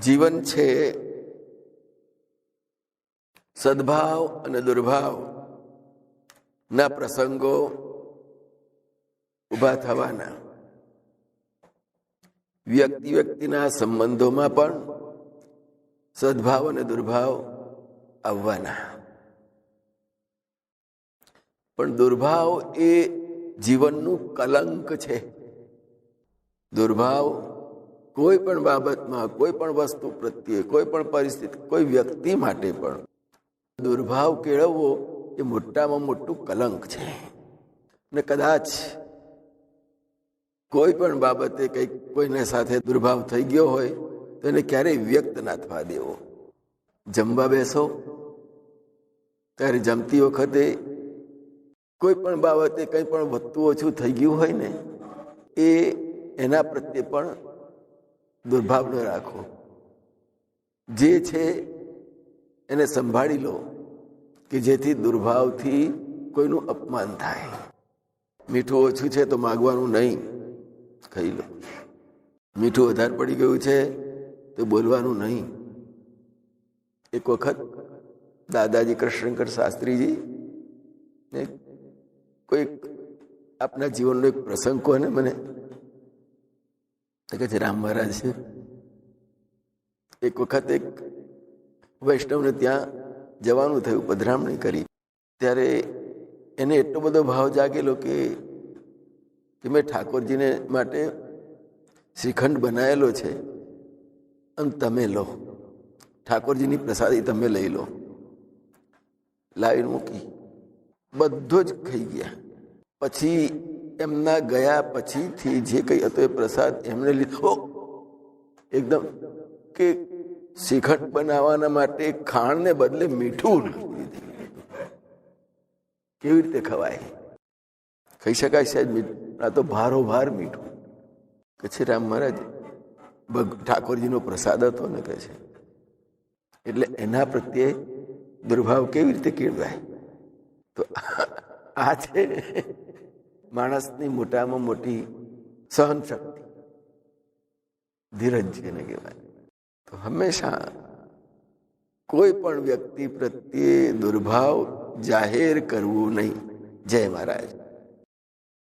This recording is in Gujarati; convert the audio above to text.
જીવન છે. સદભાવ અને દુર્ભાવ ના પ્રસંગો ઊભા થવાના. વ્યક્તિ વ્યક્તિના સંબંધોમાં પણ સદભાવ અને દુર્ભાવ આવવાના. પણ દુર્ભાવ એ જીવનનું કલંક છે. દુર્ભાવ કોઈ પણ બાબતમાં, કોઈ પણ વસ્તુ પ્રત્યે, કોઈ પણ પરિસ્થિતિ, કોઈ વ્યક્તિ માટે પણ દુર્ભાવ કેળવવો એ મોટામાં મોટું કલંક છે. ને કદાચ કોઈ પણ બાબતે કંઈક કોઈને સાથે દુર્ભાવ થઈ ગયો હોય, તો એને ક્યારેય વ્યક્ત ના થવા દેવો. જમવા બેસો, ત્યારે જમતી વખતે કોઈ પણ બાબતે કંઈ પણ વધતું ઓછું થઈ ગયું હોય ને, એ એના પ્રત્યે પણ દુર્ભાવ ન રાખો. જે છે, એને સંભાળી લો, કે જેથી દુર્ભાવથી કોઈનું અપમાન થાય. મીઠું ઓછું છે તો માગવાનું નહીં. ખાઈ લો. મીઠું વધારે પડી ગયું છે તો બોલવાનું નહીં. એક વખત દાદાજી કૃષ્ણકર શાસ્ત્રીજી ને કોઈક આપના જીવનનો એક પ્રસંગ કહો ને મને. તો કે છે રામ મહારાજ એક વખત એક વૈષ્ણવને ત્યાં જવાનું થયું, પધરામણી કરી. ત્યારે એને એટલો બધો ભાવ જાગેલો કે કે મેં ઠાકોરજીને માટે શ્રીખંડ બનાવેલો છે, અને તમે લો. ઠાકોરજીની પ્રસાદી તમે લઈ લો. લાવીને મૂકી. બધો જ ખાઈ ગયા. પછી એમના ગયા પછીથી જે કંઈ હતો એ પ્રસાદ એમને લીધો. એકદમ કે શ્રીખંડ બનાવવાના માટે ખાણને બદલે મીઠું કેવી રીતે ખવાય? કહી શકાય સાહેબ આ તો ભારો ભાર મીઠું. કે છે રામ મહારાજ ઠાકોરજીનો પ્રસાદ હતો ને કહે છે. એટલે એના પ્રત્યે દુર્ભાવ કેવી રીતે કેળવાય? તો આ છે માણસની મોટામાં મોટી સહન શક્તિ ધીરજ જેને કહેવાય. તો હંમેશા કોઈ પણ વ્યક્તિ પ્રત્યે દુર્ભાવ જાહેર કરવું નહીં. જય મહારાજ.